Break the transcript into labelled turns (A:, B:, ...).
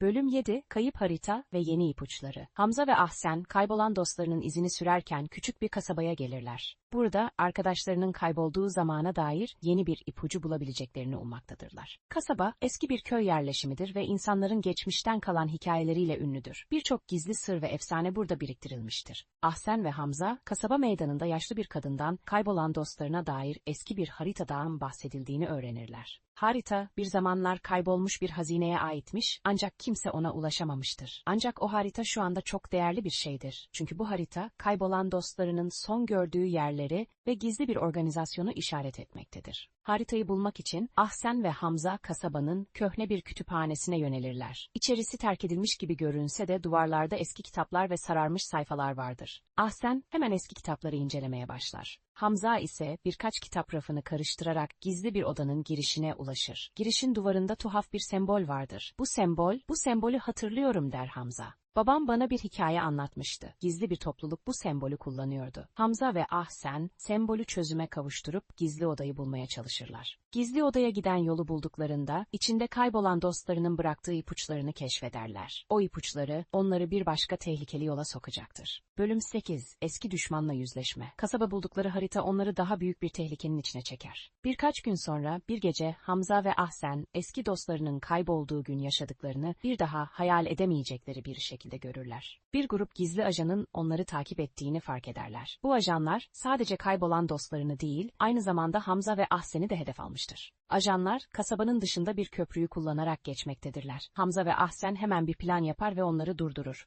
A: Bölüm 7, Kayıp Harita ve Yeni İpuçları. Hamza ve Ahsen, kaybolan dostlarının izini sürerken küçük bir kasabaya gelirler. Burada, arkadaşlarının kaybolduğu zamana dair yeni bir ipucu bulabileceklerini ummaktadırlar. Kasaba, eski bir köy yerleşimidir ve insanların geçmişten kalan hikayeleriyle ünlüdür. Birçok gizli sır ve efsane burada biriktirilmiştir. Ahsen ve Hamza, kasaba meydanında yaşlı bir kadından kaybolan dostlarına dair eski bir haritadan bahsedildiğini öğrenirler. Harita, bir zamanlar kaybolmuş bir hazineye aitmiş ancak kimse ona ulaşamamıştır. Ancak o harita şu anda çok değerli bir şeydir. Çünkü bu harita, kaybolan dostlarının son gördüğü yerleri ve gizli bir organizasyonu işaret etmektedir. Haritayı bulmak için Ahsen ve Hamza kasabanın köhne bir kütüphanesine yönelirler. İçerisi terk edilmiş gibi görünse de duvarlarda eski kitaplar ve sararmış sayfalar vardır. Ahsen hemen eski kitapları incelemeye başlar. Hamza ise birkaç kitap rafını karıştırarak gizli bir odanın girişine ulaşır. Girişin duvarında tuhaf bir sembol vardır. Bu sembol, bu sembolü hatırlıyorum der Hamza. Babam bana bir hikaye anlatmıştı. Gizli bir topluluk bu sembolü kullanıyordu. Hamza ve Ahsen sembolü çözüme kavuşturup gizli odayı bulmaya çalışırlar. Gizli odaya giden yolu bulduklarında içinde kaybolan dostlarının bıraktığı ipuçlarını keşfederler. O ipuçları onları bir başka tehlikeli yola sokacaktır. Bölüm 8. Eski düşmanla yüzleşme. Kasaba buldukları harita onları daha büyük bir tehlikenin içine çeker. Birkaç gün sonra bir gece Hamza ve Ahsen eski dostlarının kaybolduğu gün yaşadıklarını bir daha hayal edemeyecekleri bir şekilde görürler. Bir grup gizli ajanın onları takip ettiğini fark ederler. Bu ajanlar sadece kaybolan dostlarını değil, aynı zamanda Hamza ve Ahsen'i de hedef almıştır. Ajanlar, kasabanın dışında bir köprüyü kullanarak geçmektedirler. Hamza ve Ahsen hemen bir plan yapar ve onları durdurur.